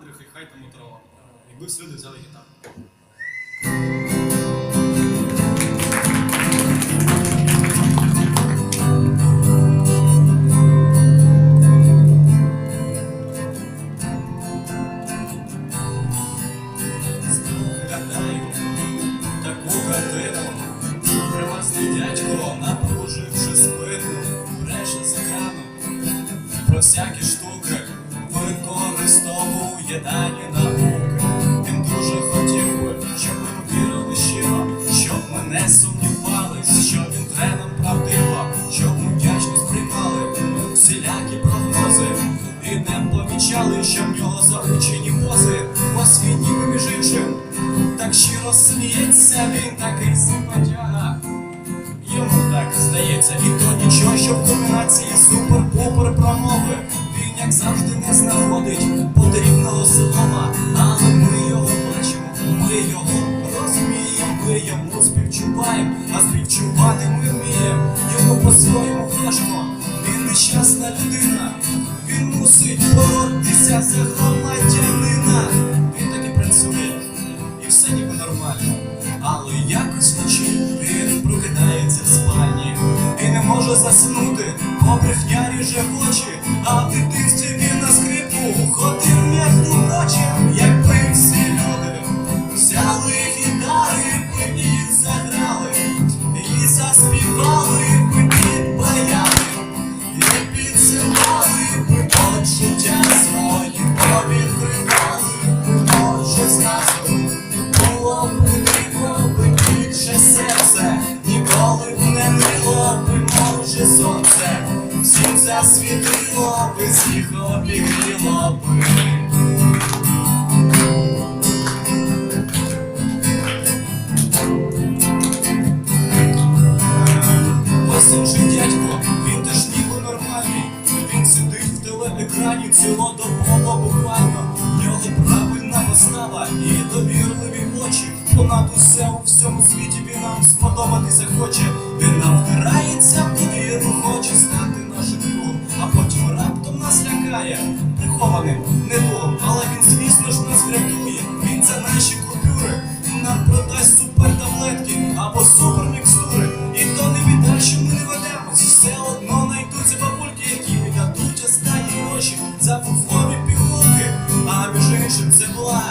Андрій, хай хай тому трава. Якби всі люди взяли гітару. Дядько, напруживши спину, бреше з про всякі штуки, дані науки. Він дуже хотів би, щоб ми повірили щиро, щоб ми не сумнівались, що він тре нам правдиво, щоб ми вдячно сприймали всілякі прогнози і не помічали, що в нього заручені пози, ось він ніби іншим. Так щиро сміється, він такий симпатяга. Йому так здається, і то нічого, що в комбінації супер-пупер промови. Він, як завжди, не знаходить по-своєму важко, він нещасна людина. Він мусить боротися за громадянина. Він так і працює, і все ніби нормально. Але якось вночі він прокидається в спальні. І не може заснути, бо брехня ріже в очі, а в дитинстві він на скрипку. Ходив м'яко ночі, засвітило би, всіх обігріло би. Ось інший дядько, він теж ніби нормальний. Він сидить в телеекрані цілодобово буквально. В нього правильна постава і довірливі очі. Понад усе у всьому світі він нам сподобатися хоче. Він нам втирається довіру, хоче стати лякає. Прихованим недугом, але він, звісно ж, нас врятує. Він за наші купюри нам продасть супер таблетки або супермікстури. І то не біда, що ми не ведемось. Все одно знайдуться бабульки, які віддадуть останні гроші за фуфлові пігулки. А між іншим це була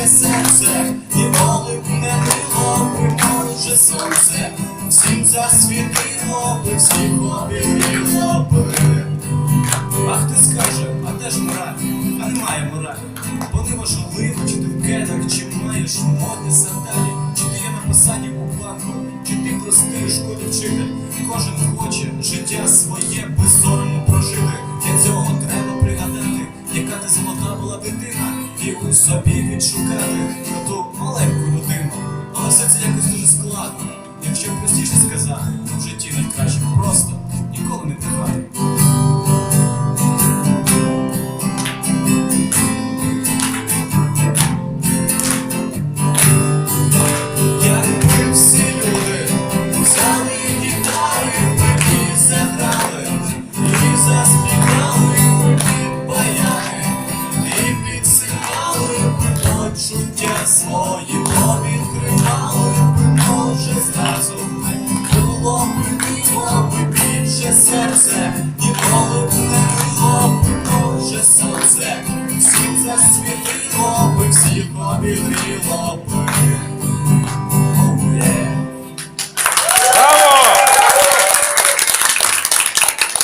більше серце, ніколи б не мило б, може сонце, всім засвітило б, всіх обігріло б. А хто скаже, а де ж мораль? А немає моралі. Бо неважливо, чи ти в кедах, чи маєш модні сандалі, чи ти є на посаді у банку, чи ти простий шкоді вчитель. Кожен хоче життя своє безсоромно собі відшукати ту маленьку людину. Але серце це свої, повідкривали б, може зразу було б диво би більше серце, ніколи б не було б, може сонце, всім засвітило би, всіх обігріло б.